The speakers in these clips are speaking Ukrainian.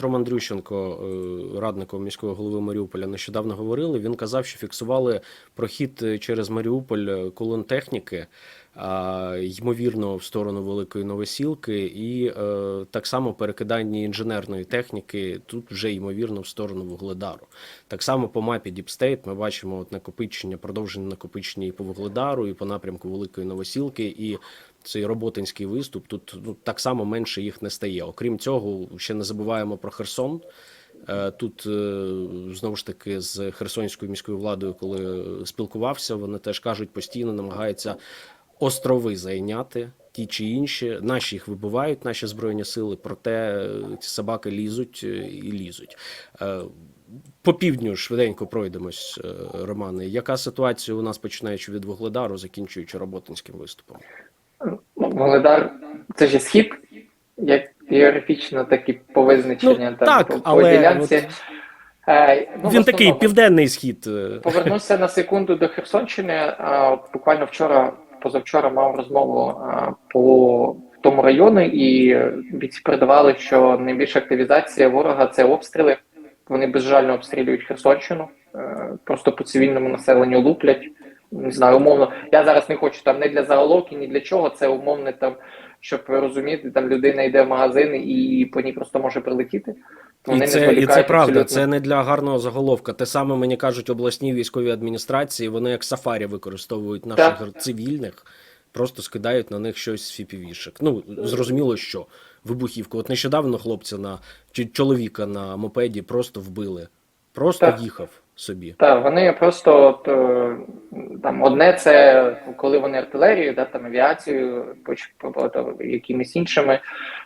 Петром Андрющенко, е, радником міського голови Маріуполя, нещодавно говорили. Він казав, що фіксували прохід е, через Маріуполь е, колон техніки, ймовірно, в сторону Великої Новосілки, і так само перекидання інженерної техніки тут вже ймовірно в сторону Вугледару. Так само по мапі State ми бачимо от накопичення, продовження накопичення і по Вугледару, і по напрямку Великої Новосілки, і цей роботинський виступ. Тут ну, так само менше їх не стає. Окрім цього, ще не забуваємо про Херсон. Е, Тут е, знову ж таки з херсонською міською владою, коли спілкувався, вони теж кажуть, постійно намагаються острови зайняти. Ті чи інші, наші їх вибивають, наші збройні сили, проте е, ці собаки лізуть і лізуть. По півдню швиденько пройдемось, Романе. Яка ситуація у нас починаючи від Вугледару, закінчуючи роботинським виступом? Володар це ж схід, як географічно, так і по визначенню Ну, так, по, по ділянці. от Е, ну, Він такий південний схід. е, Повернуся на секунду до Херсонщини. От буквально вчора, позавчора мав розмову а, по тому району, і бійці передавали, що найбільша активізація ворога це обстріли. Вони безжально обстрілюють Херсонщину, е, просто по цивільному населенню луплять. Не знаю, умовно. Я зараз не хочу там не для заголовки, ні для чого. Це умовне там, щоб розуміти, там людина йде в магазин і по ній просто може прилетіти. І Вони це, і це правда, абсолютно. це не для гарного заголовка. Те саме мені кажуть обласні військові адміністрації. Вони як сафарі використовують наших Так. цивільних, просто скидають на них щось з фіпівішек. Ну зрозуміло, що вибухівку. От нещодавно хлопця на чи чоловіка на мопеді просто вбили, просто Так. їхав собі. Так, вони просто от, е, там одне це коли вони артилерію, да, там авіацію, то якимись іншими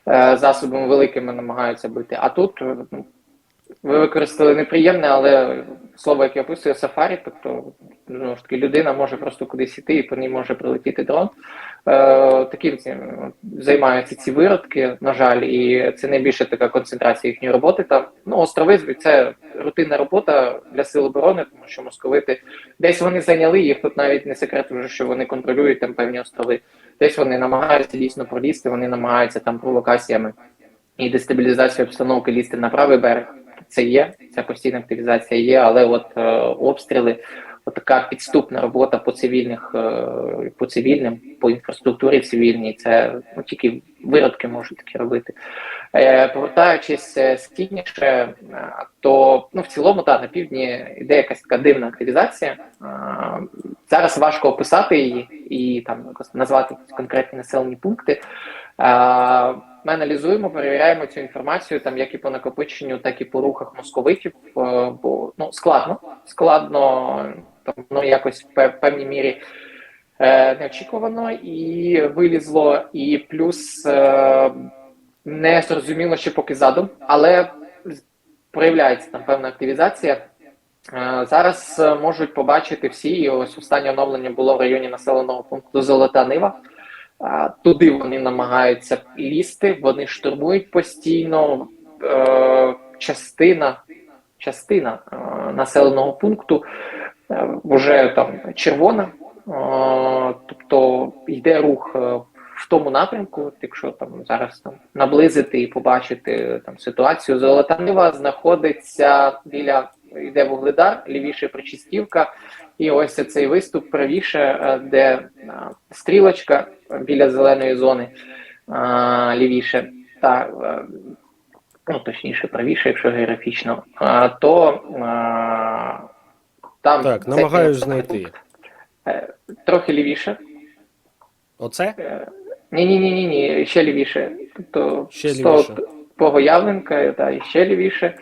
е, засобами великими намагаються бити. А тут е, ну, ви використали неприємне, але слово, яке описує сафарі, тобто знову ж таки людина може просто кудись іти і по ній може прилетіти дрон. Е, таким цим займаються ці виродки, на жаль, і це найбільша така концентрація їхньої роботи. Там ну острови це рутинна робота для сил оборони, тому що московити десь вони зайняли їх. Тут навіть не секрет, вже що вони контролюють там певні острови. Десь вони намагаються дійсно пролізти, вони намагаються там провокаціями і дестабілізацією обстановки лізти на правий берег. Це є, ця постійна активізація є, але от е, обстріли, така підступна робота по цивільних, е, по цивільним, по інфраструктурі цивільній, це ну, тільки виродки можуть такі робити. Е, повертаючись е, східніше, е, то ну в цілому так, на півдні йде якась така дивна активізація. Е, зараз важко описати її і там назвати конкретні населені пункти. Е, Ми аналізуємо, перевіряємо цю інформацію, там як і по накопиченню, так і по рухах московитів. е, Бо ну складно, складно воно якось в певній мірі е, неочікувано і вилізло, і плюс е, не зрозуміло ще поки задум, але проявляється там певна активізація. Е, Зараз е, можуть побачити всі. і Ось останнє оновлення було в районі населеного пункту Золота Нива. А, Туди вони намагаються лізти, вони штурмують постійно. Е, Частина, частина е, населеного пункту е, вже там червона, тобто йде рух е, в тому напрямку. Якщо там зараз там наблизити і побачити там ситуацію, Золота Нива знаходиться біля йде Вугледар, лівіше Причистівка, і ось цей виступ правіше, е, де е, стрілочка біля зеленої зони лівіше, та ну точніше правіше, якщо географічно, то там Так, намагаюсь знайти. е, трохи лівіше. Оце? Ні, ні, ні, ні, ні, ще лівіше. Тобто Ще з того лівіше. Богоявленка, та, і ще лівіше.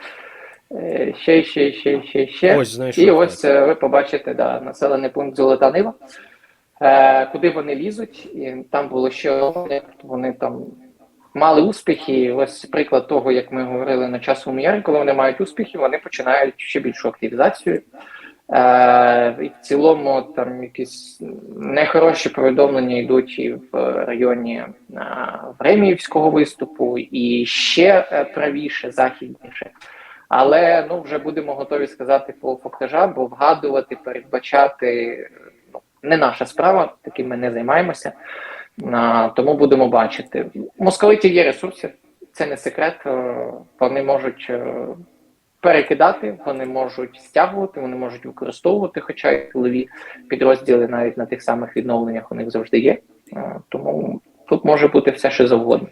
Е, Ще, ще, ще, ще, ще. Ось знайшов. І ось е, ви побачите да, населений пункт Золота Нива, е, куди вони лізуть, і там було ще одне, вони там мали успіхи. Ось приклад того, як ми говорили на часовому ярі, коли вони мають успіхи, вони починають ще більшу активізацію. Е, і в цілому там якісь нехороші повідомлення йдуть і в районі е, Времіївського виступу, і ще е, правіше, західніше. Але ну вже будемо готові сказати по фактажам, бо вгадувати, передбачати ну, не наша справа, таким ми не займаємося. А, тому будемо бачити. У московитів є ресурси, це не секрет. е, Вони можуть перекидати, вони можуть стягувати, вони можуть використовувати, хоча й тилові підрозділи навіть на тих самих відновленнях у них завжди є. Е, Тому тут може бути все, що завгодно.